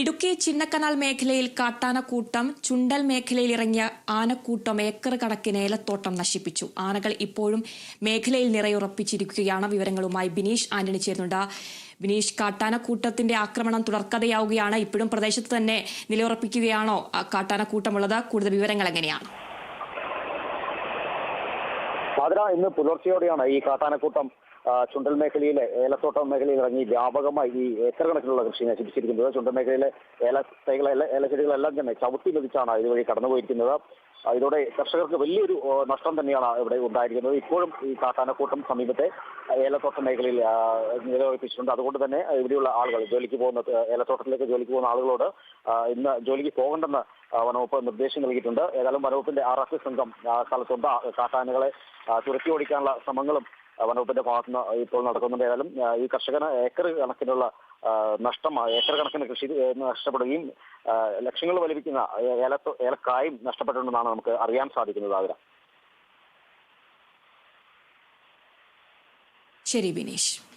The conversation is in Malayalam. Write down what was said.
ഇടുക്കി ചിന്നക്കനാൽ മേഖലയിൽ കാട്ടാനക്കൂട്ടം ചുണ്ടൽ മേഖലയിൽ ഇറങ്ങിയ ആനക്കൂട്ടം ഏക്കർ കണക്കിന് ഏലത്തോട്ടം നശിപ്പിച്ചു. ആനകൾ ഇപ്പോഴും മേഖലയിൽ നിറയുറപ്പിച്ചിരിക്കുകയാണ്. വിവരങ്ങളുമായി ബിനീഷ് ആന്റണി ചേരുന്നുണ്ട്. ബിനീഷ് കാട്ടാനക്കൂട്ടത്തിന്റെ ആക്രമണം തുടർക്കഥയാവുകയാണ്. ഇപ്പോഴും പ്രദേശത്ത് തന്നെ നിലയുറപ്പിക്കുകയാണോ കാട്ടാനക്കൂട്ടമുള്ളത്? കൂടുതൽ വിവരങ്ങൾ എങ്ങനെയാണ്? ഇന്ന് പുലർച്ചെയോടെയാണ് ഈ കാട്ടാനക്കൂട്ടം ചുണ്ടൽ മേഖലയിലെ ഏലത്തോട്ടം മേഖലയിൽ ഇറങ്ങി വ്യാപകമായി ഈ ഏക്കർ കണക്കിലുള്ള കൃഷി നശിപ്പിച്ചിരിക്കുന്നത് ചുണ്ടൽ മേഖലയിലെ ഏല തൈകളെ ഏലച്ചെടികളെല്ലാം തന്നെ ചവിട്ടി ലഭിച്ചാണ് ഇതുവഴി കടന്നുപോയിരിക്കുന്നത്. ഇതോടെ കർഷകർക്ക് വലിയൊരു നഷ്ടം തന്നെയാണ് ഇവിടെ ഉണ്ടായിരിക്കുന്നത്. ഇപ്പോഴും ഈ കാട്ടാനക്കൂട്ടം സമീപത്തെ ഏലത്തോട്ട മേഖലയിൽ നിലവിപ്പിച്ചിട്ടുണ്ട് അതുകൊണ്ട് തന്നെ ഇവിടെയുള്ള ആളുകൾ ജോലിക്ക് പോകുന്ന ഏലത്തോട്ടത്തിലേക്ക് ജോലിക്ക് പോകുന്ന ആളുകളോട് ഇന്ന് ജോലിക്ക് പോകണ്ടെന്ന് വനവകുപ്പ് നിർദ്ദേശം നൽകിയിട്ടുണ്ട്. ഏതായാലും വനവകുപ്പിന്റെ ആർ എസ് സംഘം സ്ഥലത്തുണ്ട്. കാട്ടാനകളെ തുരത്തി ഓടിക്കാനുള്ള ശ്രമങ്ങളും വനവകുപ്പിന്റെ ഭാഗത്തുനിന്ന് ഇപ്പോൾ നടക്കുന്നുണ്ട്. ഏതായാലും ഈ കർഷകന് ഏക്കർ കണക്കിനുള്ള നഷ്ടം ഏക്കർ കണക്കിന് കൃഷി നഷ്ടപ്പെടുകയും ലക്ഷങ്ങൾ വലിപ്പിക്കുന്ന ഏലത്തോ ഏലക്കായും നഷ്ടപ്പെട്ടിട്ടുണ്ടെന്നാണ് നമുക്ക് അറിയാൻ സാധിക്കുന്നത് ആതിര. ശരി ബിനീഷ്